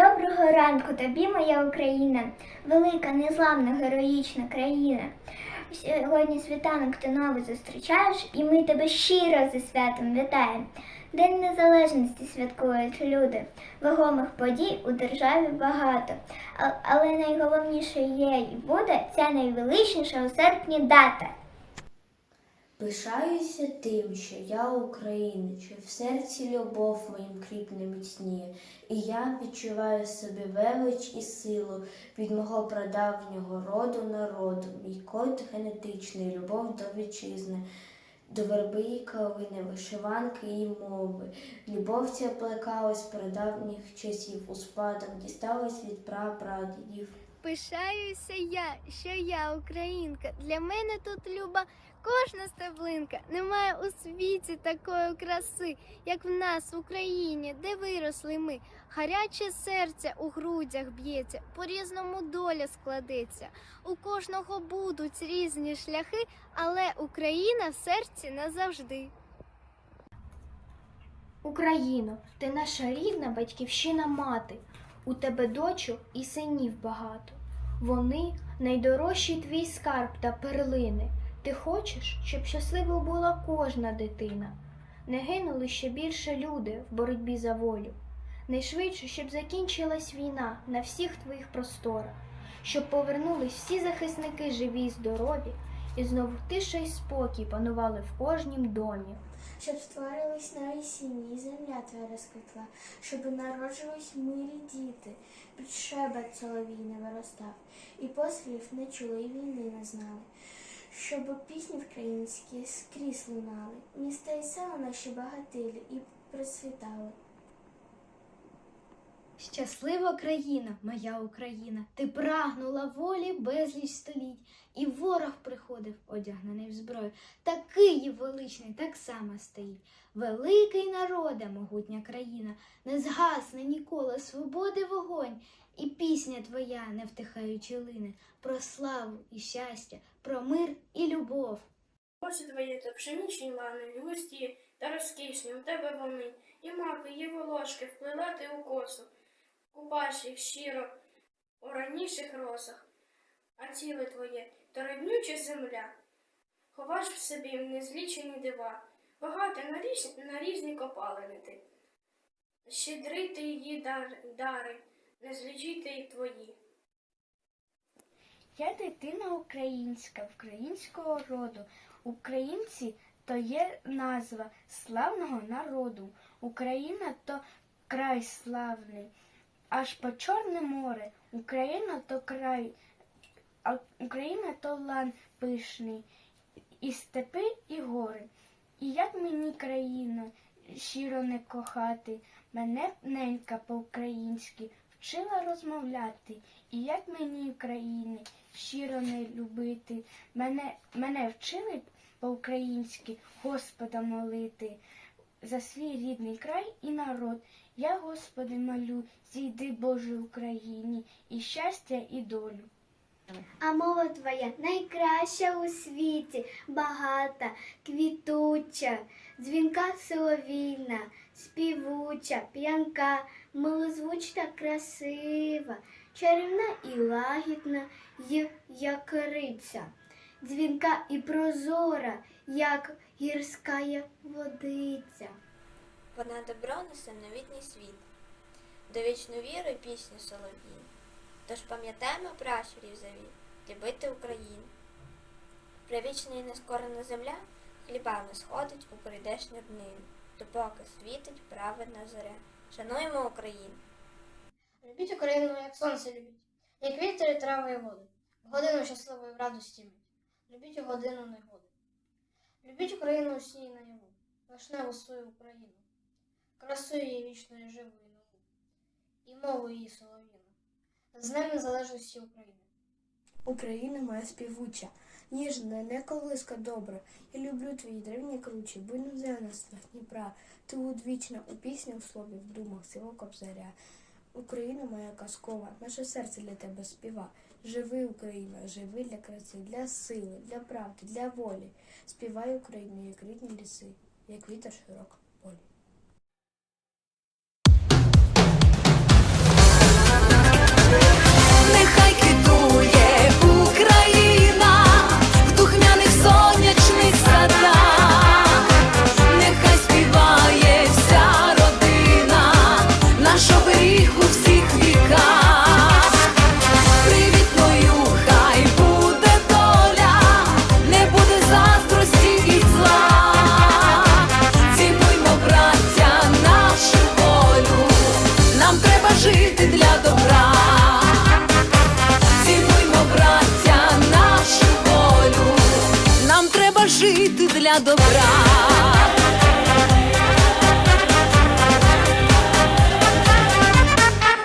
ранку тобі, моя Україна, велика, незламна, героїчна країна. Сьогодні світанок ти новий зустрічаєш, і ми тебе щиро зі святом вітаємо. День Незалежності святкують люди. Вагомих подій у державі багато. Але найголовніше є і буде ця найвеличніша у серпні дата. Пишаюся тим, що я українець, що в серці любов моїм кріпне міцніє, і я відчуваю собі велич і силу від мого прадавнього роду народу, мій код генетичний, любов до вітчизни, до верби і калини, вишиванки і мови. Любов ця плекалась прадавніх часів, у спадок дісталась від прапрадідів. Пишаюся я, що я українка. Для мене тут люба кожна стеблинка. Немає у світі такої краси, як в нас в Україні, де виросли ми. Гаряче серце у грудях б'ється, по-різному доля складеться. У кожного будуть різні шляхи, але Україна в серці назавжди. Україно, ти наша рідна батьківщина мати, у тебе дочок і синів багато. Вони найдорожчий твій скарб та перлини. Ти хочеш, щоб щасливою була кожна дитина. Не гинули ще більше люди в боротьбі за волю. Найшвидше, щоб закінчилась війна на всіх твоїх просторах, щоб повернулись всі захисники живі й здорові, і знову тиша й спокій панували в кожнім домі. щоб створились нові сім'ї, земля твоя розквітла, щоб народжувались милі діти, під шебет соловій не виростав, і пострілів не чули, і війни не знали. Щоб пісні українські скрізь лунали, міста і села наші багатилі і процвітали. Щаслива країна, моя Україна, ти прагнула волі безліч століть, і ворог приходив, одягнений в зброю. Та Київ величний так само стоїть. Великий народе, могутня країна, не згасне ніколи свободи вогонь, і пісня твоя, не втихаючи лине, про славу і щастя, про мир і любов. Очі твої та пшеничні лани, і густі та розкішні, у тебе вони, і маки, і волошки вплила ти у косу, купаш їх щиро у раніших росах, а тіле твоє то роднюча земля, ховаш в собі незлічені дива, багато на різні, на різні копалини ти. Щедрий ти її дар, дари, не злічити й твої. Я дитина українська, українського роду. Українці то є назва славного народу. Україна то край славний, аж по Чорне море. Україна то край, а Україна то лан пишний, і степи, і гори. І як мені країну щиро не кохати, мене ненька по-українськи вчила розмовляти. І як мені України щиро не любити, мене, мене вчили по-українськи Господа молити за свій рідний край і народ. Я, Господи, молю, зійди Боже Україні і щастя, і долю. А мова твоя найкраща у світі, багата, квітуча, дзвінка соловійна, співуча, п'янка, милозвучна, красива, чарівна і лагідна, й як криця, дзвінка і прозора, як гірська водиця. Вона добро несе в новітній світ, до вічну віру й пісню солов'їн. Тож пам'ятаємо пращурів завіт, любити Україну. Привічна і нескорена земля хлібами сходить у прийдешню днину, допоки світить праведна зоря. Шануємо Україну! Любіть Україну, як сонце любіть, як вітер і трави і воду, в годину щасливої в радості мить. Любіть у годину негоди. Любіть Україну усі наяву, вишневу свою Україну, красу її вічною живою нову, і мову її солов'їну. З Днем Незалежності України. Україна моя співуча, ніжна, не колиска добра. Я люблю твої древні кручі, буйну зелена снах Дніпра. Ти одвічна у пісні, у слові, в думах, силу кобзаря. Україна моя казкова, наше серце для тебе співа. Живи, Україна, живи для краси, для сили, для правди, для волі. Співай Україну, як рідні ліси, як вітер широк полі. жити для добра.